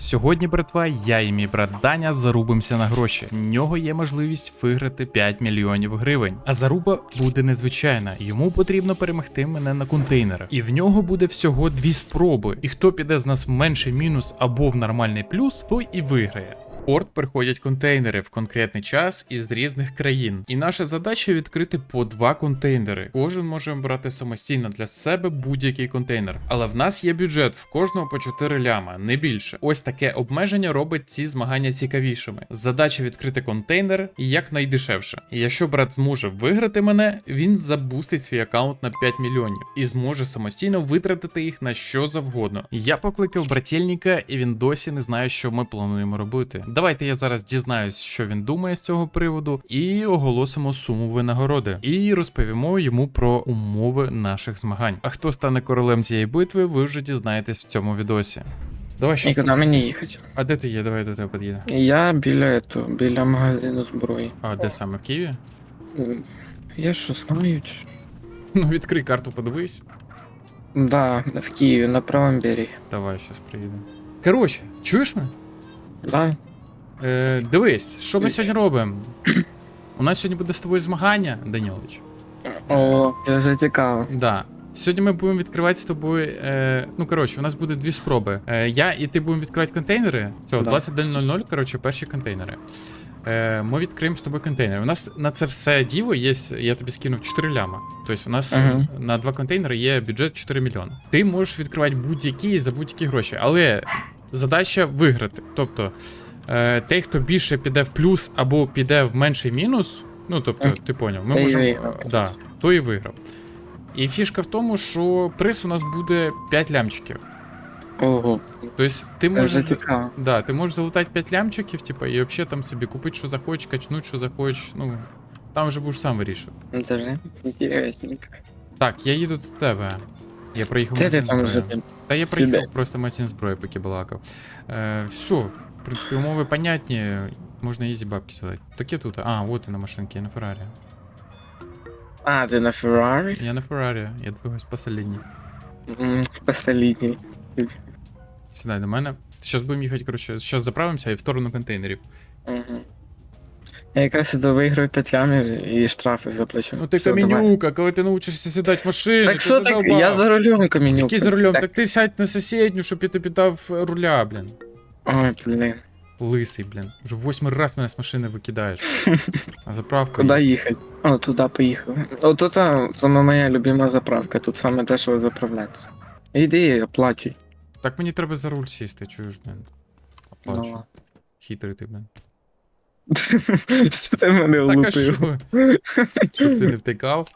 Сьогодні, братва, я і мій брат Даня зарубимося на гроші. В нього є можливість виграти 5 мільйонів гривень. А заруба буде незвичайна. Йому потрібно перемогти мене на контейнерах. І в нього буде всього дві спроби. І хто піде з нас в менший мінус або в нормальний плюс, той і виграє. Порт приходять контейнери в конкретний час із різних країн. І наша задача відкрити по два контейнери. Кожен може брати самостійно для себе будь-який контейнер. Але в нас є бюджет в кожного по 4 ляма, не більше. Ось таке обмеження робить ці змагання цікавішими. Задача відкрити контейнер якнайдешевше. І якщо брат зможе виграти мене, він забустить свій аккаунт на 5 мільйонів і зможе самостійно витратити їх на що завгодно. Я покликав брательника, і він досі не знає, що ми плануємо робити. Давайте я зараз дізнаюсь, що він думає з цього приводу, і оголосимо суму винагороди. І розповімо йому про умови наших змагань. А хто стане королем цієї битви, ви вже дізнаєтесь в цьому відосі. Давай І щось. куди мені їхати? А де ти є? Давай до тебе під'їду. Я біля ето, біля магазину зброї. А де саме в Києві? Я що знаю? Ну відкрий карту, подивись. Да, в Києві, на правому берегі. Давай, щас приїду. Коротше, чуєш мене? Да. Е, дивись, що ми сьогодні робимо? У нас сьогодні буде з тобою змагання, Данілович. О, це вже цікаво. Да. Сьогодні ми будемо відкривати з тобою. Е, ну, коротше, у нас буде дві спроби. Е, я і ти будемо відкривати контейнери. Да. 21.00, коротше, перші контейнери. Е, ми відкриємо з тобою контейнери. У нас на це все діло є, я тобі скинув 4 ляма. Тобто у нас Ага. на два контейнери є бюджет 4 мільйони. Ти можеш відкривати будь-які за будь-які гроші, але задача виграти. Тобто, е, той, хто більше піде в плюс або піде в менший мінус, ну тобто, ти поняв, ми можемо. Да, той і виграв. І фішка в тому, що приз у нас буде 5 лямчиків. Ого, Тобто ти можеш. Да, ти можеш залутати 5 лямчиків, типа, і взагалі там собі купити, що захочеш, качнути, що захочеш. Ну, там вже будеш сам вирішувати. Це вже інтересненько. Так, я їду до тебе. Я проїхав Де ти там вже? Та я приїхав Тебе? просто магазин зброї, поки балакав. Е, все, в принципі, умови понятні, можна ізі бабки сюди. Таке тут. А, от і на машинці, я на Феррарі. А, ти на Феррарі? Я на Феррарі, я двигаюсь посередині. М, Посолідній. Сідай до мене. Зараз будемо їхати, коротше, зараз заправимося і в сторону контейнерів. Угу. Я якраз сюди виграю петлями і штрафи заплачу. Ну ти Все, давай. каменюка, коли ти научишся сідати в машину. Так ти що так? задовбав. Я за рулем каменюка. Який за рулем? Так. Так. ти сядь на сусідню, щоб я тобі дав руля, блін. Ой, блін. Лисий, блін. Вже восьмий раз мене з машини викидаєш. А заправка. Куди їхати? О, туди поїхали. О, тут саме моя любима заправка, тут саме дешево заправлятися. Іди, оплачуй. Так мені треба за руль сісти, чуєш, блін. Оплачу. Ну, Хитрий ти, блін. Що ти мене Так а лупив? що? Щоб ти не втикав.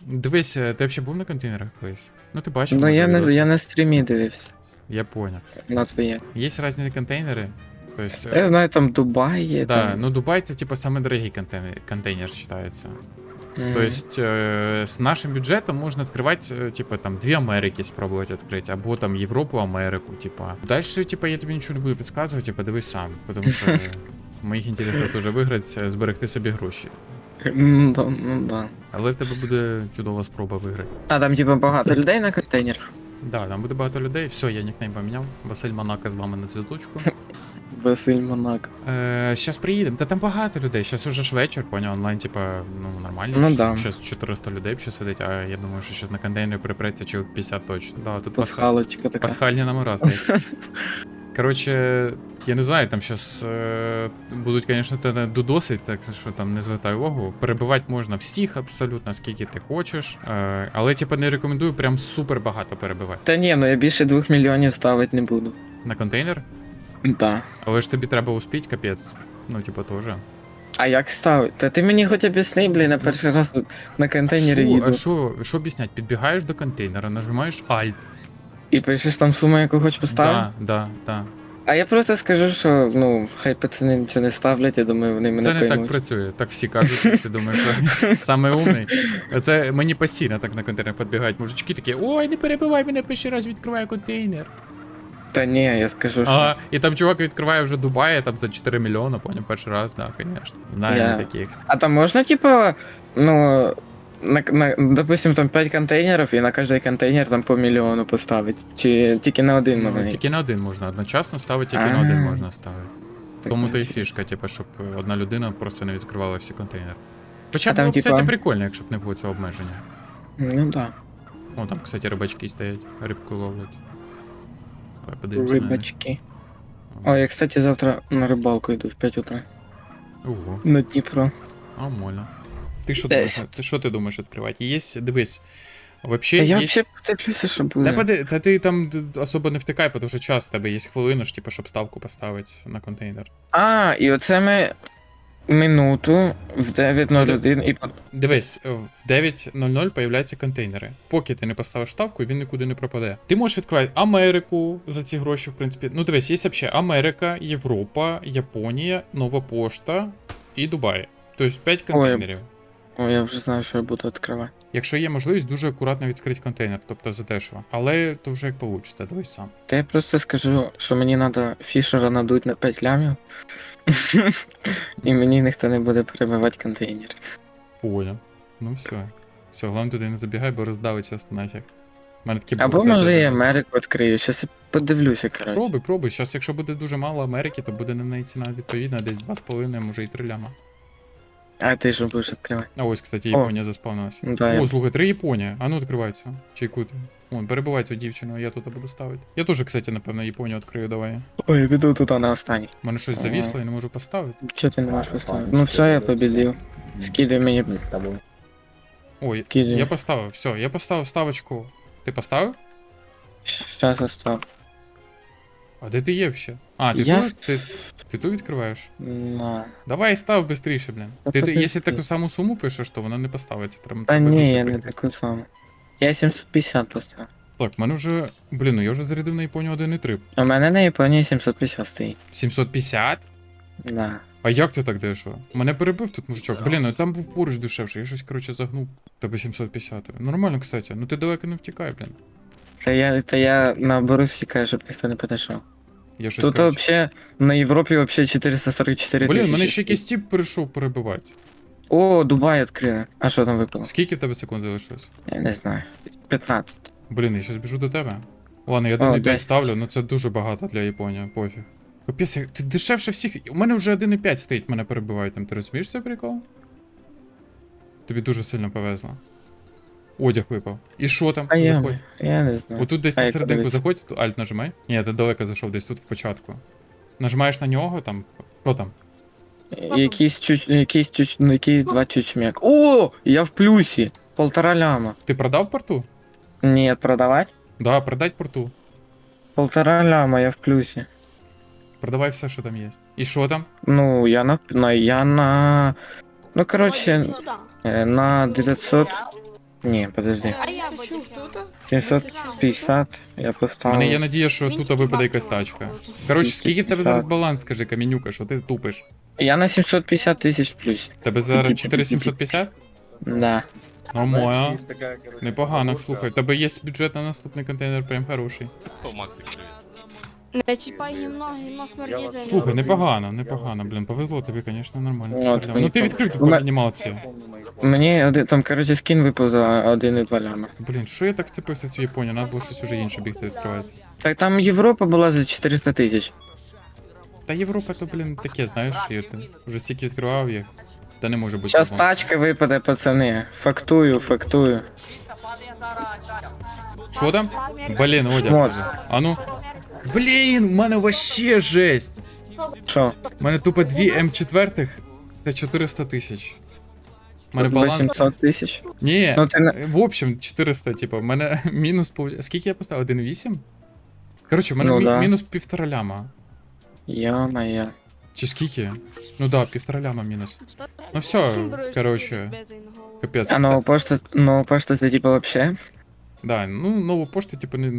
Дивись, е, ти взагалі був на контейнерах колись? Ну ти бачив. Ну може, я не я на стрімі дивився Я понял. на твоє. Є різні контейнери. Тобто, Я знаю, там Дубай є. да, там. ну Дубай це типа самый дорогий контейнер, контейнер считается. Мгм. То есть э, с нашим бюджетом можно открывать, э, типа, там, две Америки спробовать открыть, або там Європу, Америку, типа. Дальше, типа, я тобі нічого не буду підказувати, типа, дивись сам, тому що э, в моїх інтересах теж виграти, е, зберегти собі гроші. Ну, да, ну да. Але в тебе буде чудова спроба виграти. А там типу багато людей на контейнерах. Да, там буде багато людей. Все, я нікнейм поміняв. Василь Монако з вами на зв'язочку. Василь Монак. Е, Щас приїдемо. Та там багато людей. Щас уже ж вечір, поняв, онлайн, типа, ну нормально. Ну да. Щас 400 людей ще сидить, а я думаю, що щас на контейнері припреться чи 50 точно. Да, тут пасха... Пасхалочка така. пасхальні номера стоять. Коротше, я не знаю, там щас е, будуть, звісно, тебе дудосить, так що там не звертай увагу. Перебивати можна всіх абсолютно, скільки ти хочеш. Е, але, типа, не рекомендую прям супер багато перебивати. Та ні, ну я більше двох мільйонів ставити не буду. На контейнер, Да. але ж тобі треба успіть, капець. Ну, типа, теж. А як ставити? Та ти мені хоч об'ясни, блін, на перший раз на контейнері Шо- їду. А що, що об'яснять? Підбігаєш до контейнера, нажимаєш Alt. І пишеш там суму, яку хочеш поставити? Да, да, да. А я просто скажу, що ну, хай пацани нічого не ставлять, я думаю, вони мене Це не так поймуть. працює. Так всі кажуть, ти думаєш, що саме умний. Це мені постійно так на контейнер підбігають мужички такі, ой, не перебивай мене, перший раз відкриваю контейнер. Та ні, я скажу, що. Ага, і там чувак відкриває вже Дубай, там за 4 мільйони, поняв, перший раз, да, звісно. Знаємо Я- таких. А там можна, типу, ну, на, на, допустим, там 5 контейнерів і на кожний контейнер там по мільйону поставити. Чи тільки на один Ну, можна? тільки на один можна одночасно ставити, тільки на один А. можна ставити. Так, Тому то і фішка, типу, щоб одна людина просто не відкривала всі контейнери. Хоча там, було б, кстати, прикольно, якщо б не було цього обмеження. Ну да. О, там, кстати, рибачки стоять, рибку ловлять. Давай подивимося. Рибачки. О, я, кстати, завтра на рибалку йду в 5 утра. Ого, На Дніпро. нормально. Ти що Десь. думаєш? Ти що ти думаєш відкривати? Є, дивись. Та Вообще, я є... взагалі подивлюся, що буде. Та, поди- та ти там особо не втикай, тому що час в тебе є хвилину ж, типу, щоб ставку поставити на контейнер. А, і оце ми минуту в 9.01 і Дивись, в 9.00 появляються контейнери. Поки ти не поставиш ставку, він нікуди не пропаде. Ти можеш відкривати Америку за ці гроші, в принципі. Ну дивись, є взагалі Америка, Європа, Японія, Нова Пошта і Дубай. Тобто 5 контейнерів. О, я вже знаю, що я буду відкривати. Якщо є можливість, дуже акуратно відкрити контейнер, тобто задешево. Але то вже як вийде, дивись сам. Та я просто скажу, що мені треба фішера надуть на 5 лямів. І мені ніхто не буде перебивати контейнер. Понял. Ну все. Все, головне туди не забігай, бо роздавить час нафіг. Мене такі Або може раз. Америку відкрию. Щас я подивлюся, коротше. Пробуй, пробуй. Зараз, якщо буде дуже мало Америки, то буде на неї ціна відповідна, десь 2,5, може і 3 ляма. А ти що будеш відкривати? А ось, кстати, О. Японія заспавнилася. Да, О, я- слухай, три Японія. А ну відкривай цю. Чайку ти. Вон, перебивай цю дівчину, я тут буду ставити. Я теж, кстати, напевно, Японію відкрию, давай. Ой, я піду туди на останній. У мене щось Ага. завісло і не можу поставити. Чого ти не можеш поставити? Ну все, я побідив. Скільки мені Ой, Скільки? я поставив, все, я поставив ставочку. Ти поставив? Щас остав. А де ти є взагалі? А, ти Я- тут? Ти, ти тут відкриваєш? На. Давай став швидше, блін. Та Ти, ти, подожди. якщо таку саму суму пишеш, то вона не поставиться. Треба Та тебе ні, більше я не прикрити. таку саму. Я 750 поставив. Так, в мене вже. Блін, ну я вже зарядив на Японію 1,3. У мене на Японії 750 стоїть. 750? Да. А як ти так дешево? Мене перебив тут мужичок. Блін, ну там був поруч дешевше, я щось, коротше, загнув. Тебе 750. Нормально, кстати. Ну ти далеко не втікай, блін. Та я, та я наоборот всікаю, щоб ніхто не підійшов. Я щось, Тут коротше... вообще на Європі вообще 444 Блін, мене ще якийсь тип прийшов перебивати. О, Дубай відкрили. А що там випало? Скільки в тебе секунд залишилось? Я не знаю. 15. Блін, я щось біжу до тебе. Ладно, я О, 1,5 10. ставлю, ну це дуже багато для Японії, пофіг. Капець, як- ти дешевше всіх. У мене вже 1,5 стоїть, мене перебивають там. Ти розумієш цей прикол? Тобі дуже сильно повезло. Одяг випав. І що там? А я, Заходь. я не знаю. Отут десь А на серединку заходь, Alt нажимай. Ні, ти далеко зайшов, десь тут в початку. Нажимаєш на нього, там. Що там? Якийсь чуч, якийсь чуч, ну, якийсь два чучмек. О, я в плюсі. Полтора ляма. Ти продав порту? Ні, продавати? Да, продать порту. Полтора ляма, я в плюсі. Продавай все, що там є. І що там? Ну, я на, на я на... Ну, короче, е, на 900... Ні, подожди. А я буду. 750 я У поставив. мене є надія, що тут випаде якась тачка. Коротше, скільки в тебе зараз баланс, скажи, камінюка, що ти тупиш? Я на 750 тисяч в. Тебе зараз 4750? Да. Нормально. Непогано, слухай. В тебе є бюджет на наступний контейнер, прям хороший. О, Максик. Не чіпай гімно, гімно смердить. Слухай, непогано, непогано, блін, повезло тобі, звісно, нормально. Ну, от Ну мені ти відкрив ту мене- анімацію. Мені один, там, короче, скін випав за 1,2 ляма. Блін, що я так вцепився в цю Японію? Надо було щось уже інше бігти відкривати. Так там Європа була за 400 тисяч. Та Європа то, блін, таке, знаєш, я ти вже стільки відкривав їх. Та не може бути. Зараз такого. тачка випаде, пацани. Фактую, фактую. Що там? Блін, одяг. Шмот. каже. А ну. Блін, в мене вообще жесть. Що? У мене тупо дві М4, це 400 тисяч. У мене баланс. 800 тисяч. Ні, Ну ти не... в общем, 400, типу, в мене мінус пов... Скільки я поставив? 1,8? Коротше, в мене Ну, мі- да. мінус півтора ляма. Йо-моє. Чи скільки? Ну да, півтора ляма мінус. Ну все, короче, капець. А нова пошта, нова пошта це типа вообще? Да, ну нова пошта, типу, не.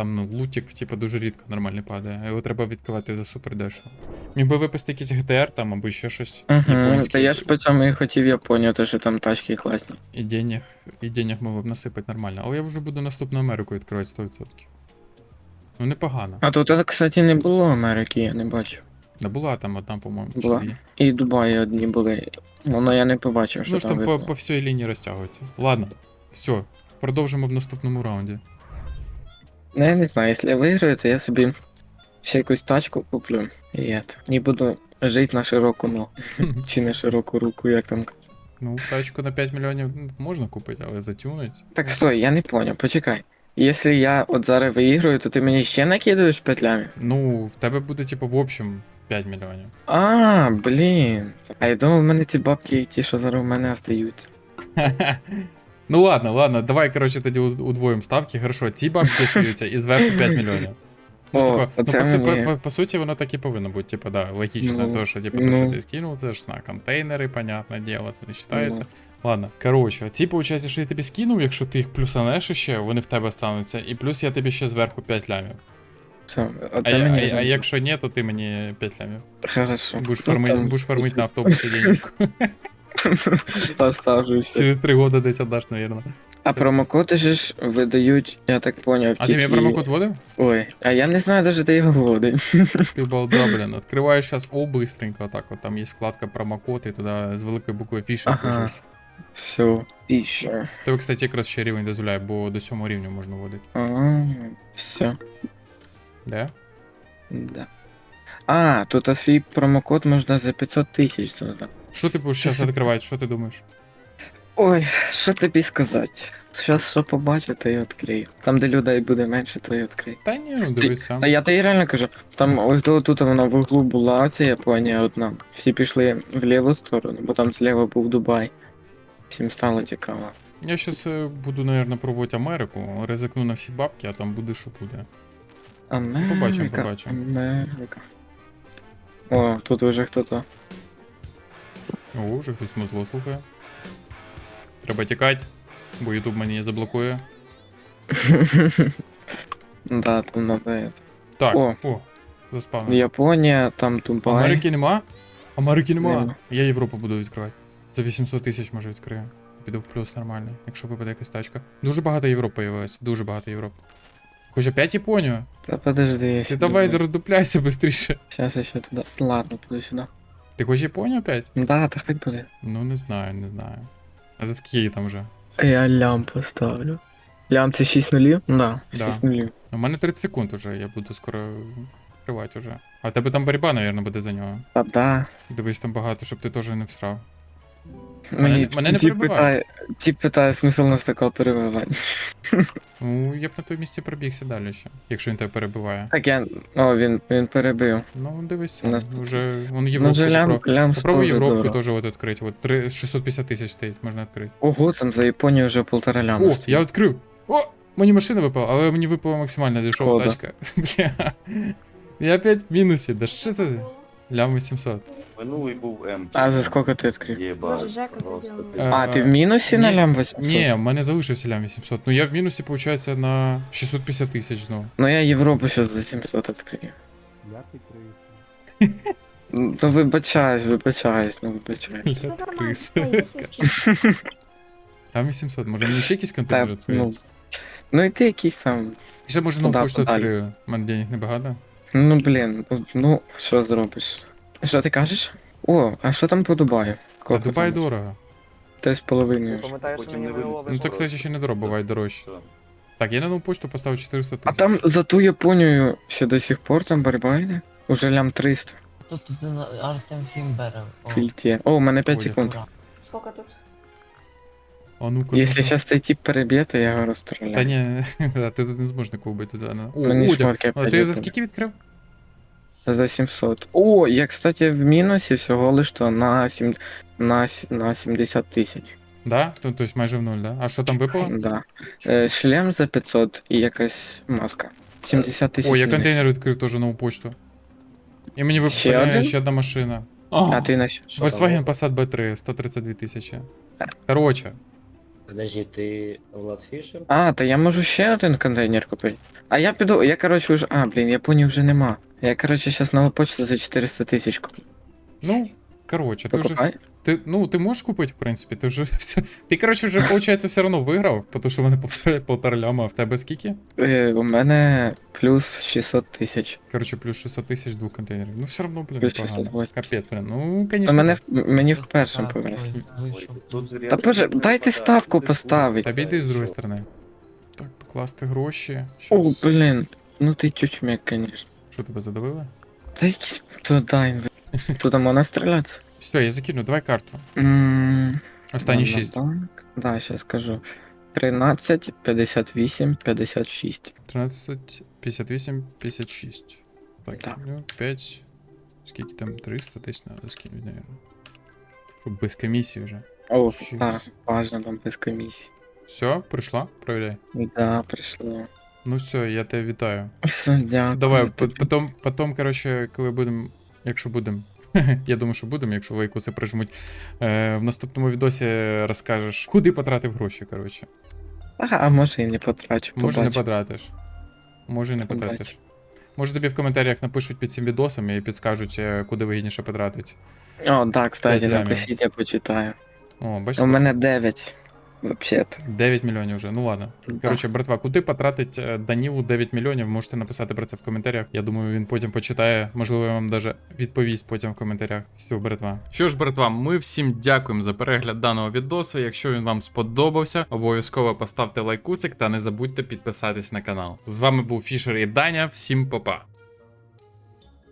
Там ну, лутик, типу, дуже рідко нормально падає. Його треба відкривати за супер дешево. Міг би виписати якийсь GTR там або ще щось. Угу. Та я ж по цьому і хотів Японію, то що там тачки класні. І денег, і денег могло б насипати нормально. Але я вже буду наступну Америку відкривати 100%. Ну непогано. А тут, кстати, не було Америки, я не бачу. Не була там одна, по-моєму, Була. І Дубаї одні були. Воно я не побачив, що Ну ж там там по, по всій лінії розтягується. Ладно, все, продовжимо в наступному раунді. Ну, я не знаю, якщо я виграю, то я собі ще якусь тачку куплю. І, это, і буду жити на широку ногу. Чи на широку руку, як там. кажуть. Ну, тачку на 5 мільйонів можна купити, але затюнить. Так стой, я не понял, почекай. Якщо я от зараз виіграю, то ти мені ще накидуєш петлями? Ну, в тебе буде, типу, в общем 5 мільйонів. А, блін. А я думав, в мене ці бабки, ті, що зараз у мене остаються. Ну ладно, ладно, давай, коротше, тоді удвоїм ставки. Хорошо, ці бабки остаються і зверху 5 мільйонів. Ну, О, типа, ну, по, су- по, по, по суті, воно так і повинно бути, типа, да, логічно, Ну, то, що, типа, то, ну. що ти скинув, це ж на контейнери, понятне діло, це не вважається. Ну. Ладно, коротше, ці, виходить, що я тобі скинув, якщо ти їх плюсанеш ще, вони в тебе стануться, і плюс я тобі ще зверху 5 лямів. Все, А, оце я- мені. а, а якщо ні, то ти мені 5 лямів. Хорошо. Будеш, Ну, там- будеш фармити на автобусі денежку. Оставлюся. Через 3 года десь отдаш, наверное. А промокоди же ж видають, я так поняв, А ти мені промокод вводив? Ой, а я не знаю даже, де його вводить. Ти балда, блін. Откриваєш зараз О быстренько, так от там є вкладка промокод, і туди з великої букви фішер Ага. пишеш. Все, піше. Тебе, кстати, якраз ще рівень дозволяє, бо до 7 рівня можна вводити. А, все, Де? да. А, тут а свій промокод можна за 500 тисяч. Що ти будеш зараз відкривати, що ти думаєш? Ой, що тобі сказати? Зараз що побачу, то і відкрию. Там, де людей буде менше, то і відкрию. Та ні, ну дивися. Та я тобі реально кажу, там ось до тут вона в углу була ця Японія одна. Всі пішли в ліву сторону, бо там зліва був Дубай. Всім стало цікаво. Я зараз буду, наверное, пробувати Америку, ризикну на всі бабки, а там буде, що буде. Америка, Побачимо, побачимо. Америка. О, тут вже хто-то. О, вже хтось мозло слухає. Треба тікати, бо Ютуб мені заблокує. да, там надо. Так, о, О. заспавнив. Японія, там Дубай. Америки нема? Америки нема. Нема. Я Європу буду відкривати. За 800 тисяч може відкрию. Піду в плюс нормальний, якщо випаде якась тачка. Дуже багато Європ появилось, дуже багато Європ. Хоч опять Японію? Та подожди, я Ти давай роздупляйся швидше. Щас я ще туди. Ладно, піду сюди. Ти хочеш Японію опять? Да, так хай буде. Ну не знаю, не знаю. А за скільки там вже? Я лям поставлю. Лям це 6 нулів? Да, Да. 6 нулів. У мене 30 секунд уже, я буду скоро вкривати уже. А в тебе там боротьба, наверное, буде за нього. Та да. Дивись там багато, щоб ти теж не всрав. Мені, мене не ті перебивай. питає, ті питає смисл нас такого перебивати. Ну, я б на твоєму місці пробігся далі ще, якщо він тебе перебиває. Так я. О, він, він перебив. Ну, дивись, нас вже вон Ну Європу. вже лям, попро- лям Попробуй стоїть Європку дорого. теж от відкрити. От 3, 650 тисяч стоїть, можна відкрити. Ого, там за Японію вже полтора ляма. О, стоїть. я відкрив! О! Мені машина випала, але мені випала максимально Шкода. тачка. Бля. Я опять в мінусі, да що це? Лям 800. Минулий був М. А за скільки ти відкрив? Єбать, Може, Жека просто ти- А, ти в мінусі на ні, лям 800? Ні, в мене залишився лям 800. Ну я в мінусі, виходить, на 650 тисяч знову. Ну я Європу зараз за 700 відкрию. Я криса. Ну вибачаюсь, вибачаюсь, ну вибачаюсь. Все Я нормально, крис. ой, є щось. Там 800, може мені ще якийсь Та, контейнер відкрити? ну. Ну і ти якийсь сам. І ще може нову туди, почту відкрию. У мене денег небагато. Ну блін, ну, що зробиш? Що ти кажеш? О, а що там по Дубаю? Та Дубай там? дорого. Те з половиною. Пам'ятаєш, Потім мені не. Ну це, кстати, ще не дорого, буває дорожче. Так, я на нову почту поставив 400 А там за ту Японію ще до сих пор там боротьба йде? Уже лям 300 Тут, тут Артем Фімберев. О, фільті. О, у мене 5 Ой, секунд. ура. Скільки тут? А ну-ка. Ну-ка. зараз цей тип переб'є, то я його розстріляю. Та ні, да, ти тут не зможеш нікого вбити. О, Мені одяг. шмотки А ти за випали. скільки відкрив? За 700. О, я, кстати, в мінусі всього лиш то на, 7, на, с- на 70 тисяч. Да? То- Тобто майже в нуль, да? А що там випало? Да. Е, шлем за 500 і якась маска. 70 тисяч. О, я мінус. контейнер відкрив теж нову почту. І мені Ще випадає один? ще одна машина. А А, ти на? Що Volkswagen Passat B3, 132 тисячі. Короче, Подожди, ти Влад Фішер? А, то я можу ще один контейнер купити. А я піду, я коротше вже. А, блін, Японії вже нема. Я, коротше, зараз нову почту за 400 тисяч куплю. ну, короче, ти вже, Покупай. Ти, ну, ти можеш купити, в принципі, ти вже все. Ти, коротше, вже, виходить, все одно виграв, тому що вони повторяють полтора ляма, а в тебе скільки? Е, у мене плюс 600 тисяч. Коротше, плюс 600 тисяч двох контейнерів. Ну, все одно, блін, Плюс непогано. 680. Капець, блін. Ну, А звісно. мене, в- мені в першому повезло. Та боже, дайте ставку поставити. Обійди з другої сторони. Так, покласти гроші. О, Щас. блін. Ну ти чучмек, конечно. Що тебе задавили? Та якісь туди інве. Туди можна стрілятися? Все, я закину, давай карту. М, Останні ладно, 6. так. Да, сейчас скажу. 13, 58, 56. 13, 58, 56. Так, Так. ну, 5. Скільки там? 300 десь надо скинути, наверное. Щоб без комісії вже. О, Щас. так, важно там без комісії. Все, прийшла? Проверяй. Да, прийшло. Ну все, я тебе вітаю. Все, дякую. Давай, по- тобі. потом, потом, коротше, коли будемо. Якщо будемо. Я думаю, що будемо, якщо лайкуси прижмуть. Е, в наступному відосі розкажеш, куди потратив гроші, коротше. А, а може і не потрачу. Може не побачу. потратиш. Може і не Побачу. потратиш. Може тобі в коментарях напишуть під цим відосом і підскажуть, е, куди вигідніше потратити. О, да, кстати, П'ять лямів. напишіть, я почитаю. О, бачите? У мене 9. Вообще-то. 9 мільйонів вже. Ну ладно. Коротше, братва, куди потратить е, Данілу 9 мільйонів? Можете написати про це в коментарях. Я думаю, він потім почитає. Можливо, вам даже відповість потім в коментарях. Все, братва. Що ж, братва, ми всім дякуємо за перегляд даного відосу. Якщо він вам сподобався, обов'язково поставте лайкусик та не забудьте підписатись на канал. З вами був Фішер і Даня. Всім па-па.